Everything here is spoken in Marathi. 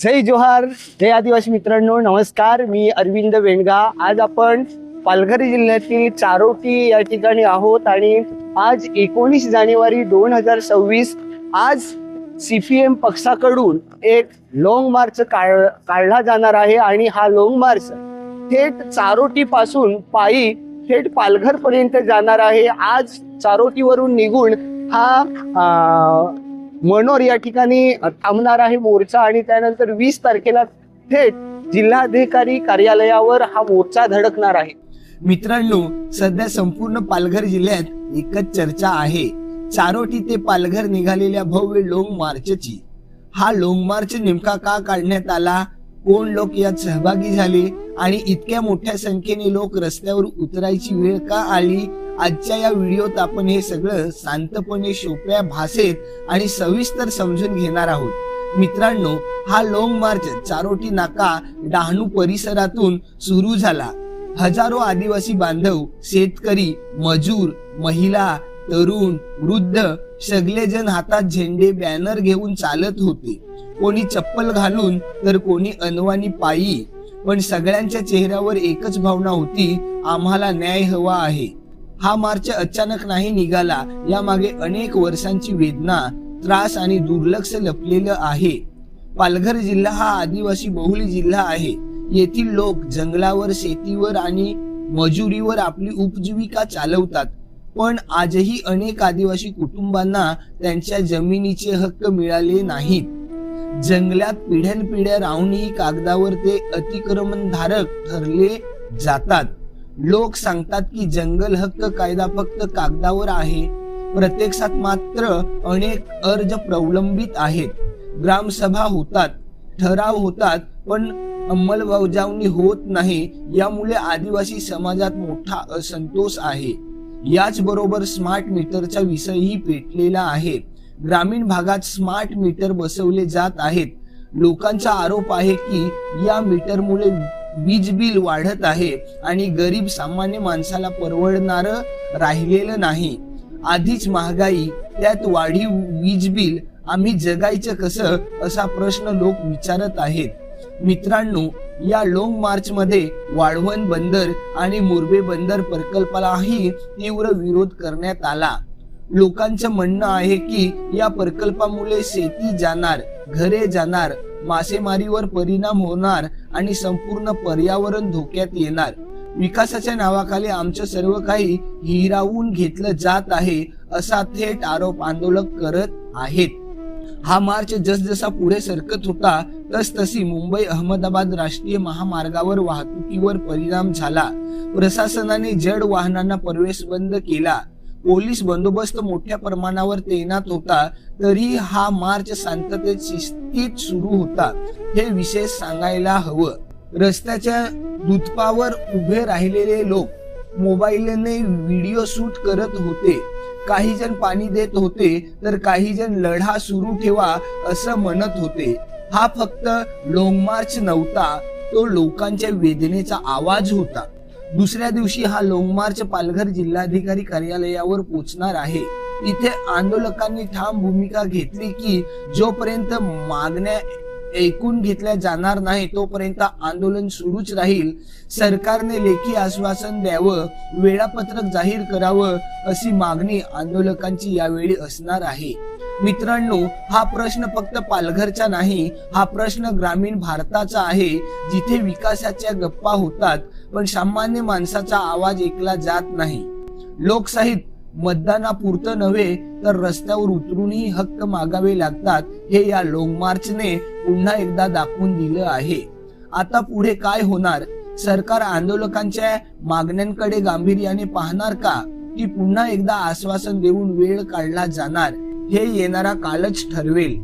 जय जोहार जय आदिवासी मित्रांनो नमस्कार मी अरविंद वेणगा. आज आपण पालघर जिल्ह्यातील चारोटी या ठिकाणी आहोत आणि आज एकोणीस जानेवारी दोन हजार सव्वीस आज सी पी एम पक्षाकडून एक लॉंग मार्च काढ काढला जाणार आहे आणि हा लॉंग मार्च थेट चारोटी पासून पायी थेट पालघर पर्यंत जाणार आहे. आज चारोटीवरून निघून हा मनोर या ठिकाणी थांबणार आहे मोर्चा आणि त्यानंतर वीस तारखेला थेट जिल्हाधिकारी कार्यालयावर हा मोर्चा धडकणार आहे. मित्रांनो सध्या संपूर्ण पालघर जिल्ह्यात एकच चर्चा आहे. चारोटी ते पालघर निघालेल्या भव्य लोंग मार्चची हा लोंग मार्च नेमका का काढण्यात आला? कोण लोक यात सहभागी झाले आणि इतक्या मोठ्या संख्येने लोक रस्त्यावर उतरायची वेळ का आली? आजच्या या व्हिडिओत आपण हे सगळं शांतपणे सोप्या भाषेत आणि सविस्तर समजून घेणार आहोत. मित्रांनो हा लॉंग मार्च चारोटी नाका डहाणू परिसरातून सुरू झाला. हजारो आदिवासी बांधव शेतकरी मजूर महिला तरुण वृद्ध सगळेजण हातात झेंडे बॅनर घेऊन चालत होते. कोणी चप्पल घालून तर कोणी अनवानी पायी. पण सगळ्यांच्या चेहऱ्यावर एकच भावना होती आम्हाला न्याय हवा आहे. हा मार्च अचानक नाही निघाला. यामागे अनेक वर्षांची वेदना त्रास आणि दुर्लक्ष लपलेलं आहे. पालघर जिल्हा हा आदिवासी बहुल जिल्हा आहे. येथील लोक जंगलावर शेतीवर आणि मजुरीवर आपली उपजीविका चालवतात. पण आजही अनेक आदिवासी कुटुंबांना त्यांच्या जमिनीचे हक्क मिळाले नाहीत. जंगलात पिढ्यानपिढ्या राहूनही कागदावर ते अतिक्रमणधारक ठरले जातात. लोक सांगतात की जंगल हक्क कायदा फक्त कागदावर आहे. प्रत्यक्षात मात्र अनेक अर्ज प्रलंबित आहेत. ग्रामसभा होतात ठराव होतात पण अंमलबजावणी होत नाही. यामुळे आदिवासी समाजात मोठा असंतोष आहे. याचबरोबर स्मार्ट मीटरचा विषयही पेटलेला आहे ग्रामीण भागात स्मार्ट मीटर बसवले जात आहेत. लोकांचा आरोप आहे की या मीटरमुळे वीज बिल वाढत आहे आणि गरीब सामान्य माणसाला परवडणार राहिलेलं नाही. आधीच महागाई त्यात वाढीव वीज बिल आम्ही जगायचं कसं असा प्रश्न लोक विचारत आहेत. मित्रांनो या लोंग मार्च मध्ये वाढवण बंदर आणि मुर्बे बंदर प्रकल्पालाही तीव्र विरोध करण्यात आला. लोकांचं म्हणणं आहे की या प्रकल्पामुळे शेती जाणार घरे जाणार मासेमारीवर परिणाम होणार आणि संपूर्ण पर्यावरण धोक्यात येणार. विकासाच्या नावाखाली आमचं सर्व काही हिरावून घेतलं जात आहे असा थेट आरोप आंदोलक करत आहेत. हा मार्च जसजसा पुढे सरकत होता तसतशी मुंबई अहमदाबाद राष्ट्रीय महामार्गावर वाहतुकीवर परिणाम झाला. प्रशासनाने जड वाहनांना प्रवेश बंद केला. पोलीस बंदोबस्त मोठ्या प्रमाणावर तैनात होता तरी हा मार्च शांततेत शिस्तीत सुरू होता हे विशेष सांगायला हवं. रस्त्याच्या दुतपावर उभे राहिलेले लोक मोबाईलने व्हिडिओ शूट करत होते. काही जण पाणी देत होते तर काही जण लढा सुरू ठेवा असं म्हणत होते. हा फक्त लोंगमार्च नव्हता तो लोकांच्या वेदनेचा आवाज होता. दुसऱ्या दिवशी हा लोंगमार्च पालघर जिल्हाधिकारी कार्यालयावर पोहोचणार आहे. इथे आंदोलकांनी ठाम भूमिका घेतली की जोपर्यंत मागण्या ऐकून घेतल्या जाणार नाही तोपर्यंत आंदोलन सुरूच राहील. सरकारने लेखी आश्वासन द्यावं वेळापत्रक जाहीर करावं अशी मागणी आंदोलकांची यावेळी असणार आहे. मित्रांनो हा प्रश्न फक्त पालघरचा नाही हा प्रश्न ग्रामीण भारताचा आहे. जिथे विकासाच्या गप्पा होतात पण सामान्य माणसाचा आवाज ऐकला जात नाही. लोकशाहीत मतदानापुरतं नव्हे तर रस्त्यावर उतरूनही हक्क मागावे लागतात हे या लॉंग मार्चने पुन्हा एकदा दाखवून दिलं आहे. आता पुढे काय होणार? सरकार आंदोलकांच्या मागण्यांकडे गांभीर्याने पाहणार का? की पुन्हा एकदा आश्वासन देऊन वेळ काढला जाणार हे येणारा कालच ठरवेल.